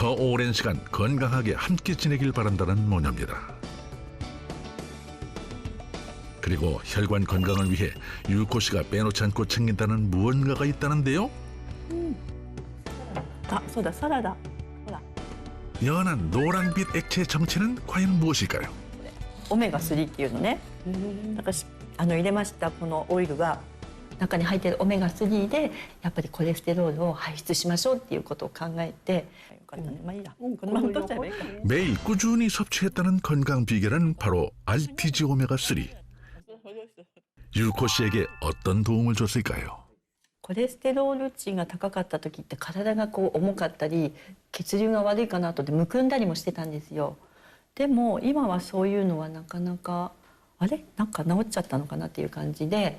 더 오랜 시간 건강하게 함께 지내길 바란다는 모녀입니다. 그리고 혈관 건강을 위해 유코 씨가 빼놓지 않고 챙긴다는 무언가가 있다는데요. あそうだサラダほら 연한 노란빛 액체 정체는 과연 무엇일까요? オメガ3っていうのねだからしあの入れましたこのオイルは 中に入ってるオメガ3でやっぱりコレステロールを排出しましょうっていうことを考えてよかったねまあいいやこのまま取っちゃえばいいか 매일 꾸준히 섭취했다는 건강 비결은 바로 알티지 오메가 3. 유코 씨에게 어떤 도움을 줬을까요? コレステロール値が高かった時って体がこう重かったり血流が悪いかなとでむくんだりもしてたんですよでも今はそういうのはなかなかあれなんか治っちゃったのかなっていう感じで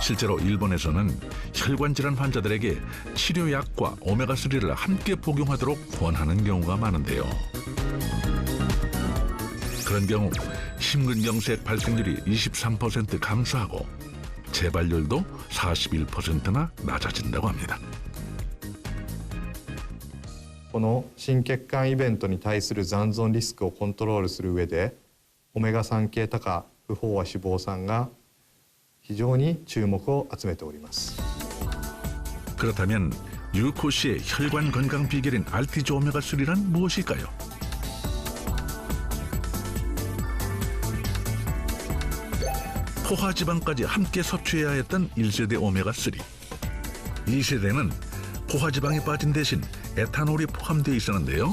실제로 일본에서는 혈관 질환 환자들에게 치료약과 오메가3를 함께 복용하도록 권하는 경우가 많은데요. 그런 경우 심근경색 발생률이 23% 감소하고 재발률도 41%나 낮아진다고 합니다. この心血管イベントに対する残存リスクをコントロールする上でオメガ3系多価不飽和脂肪酸が 非常に注目を集めております 그렇다면 유코 씨의 혈관 건강 비결인 알티지 오메가 3란 무엇일까요? 포화 지방까지 함께 섭취해야 했던 1세대 오메가 3. 2세대는 포화 지방이 빠진 대신 에탄올이 포함되어 있었는데요.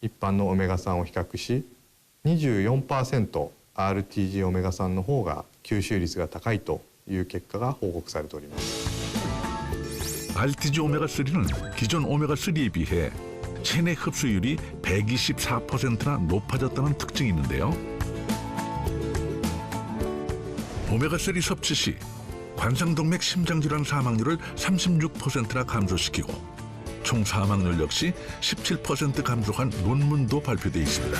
一般のオメガ3を比較し 24% RTG オメガ3の方が吸収率が高いという結果が報告されております 알티지 오메가 3는 기존 오메가 3에 비해 체내 흡수율이 124%나 높아졌다는 특징이 있는데요. 오메가 3 섭취 시 관상동맥 심장질환 사망률을 36%나 감소시키고 총 사망률 역시 17% 감소한 논문도 발표돼 있습니다.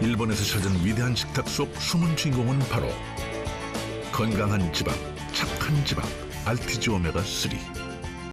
일본에서 찾은 위대한 식탁 속 숨은 주인공은 바로 건강한 지방, 착한 지방, 알티지 오메가 3.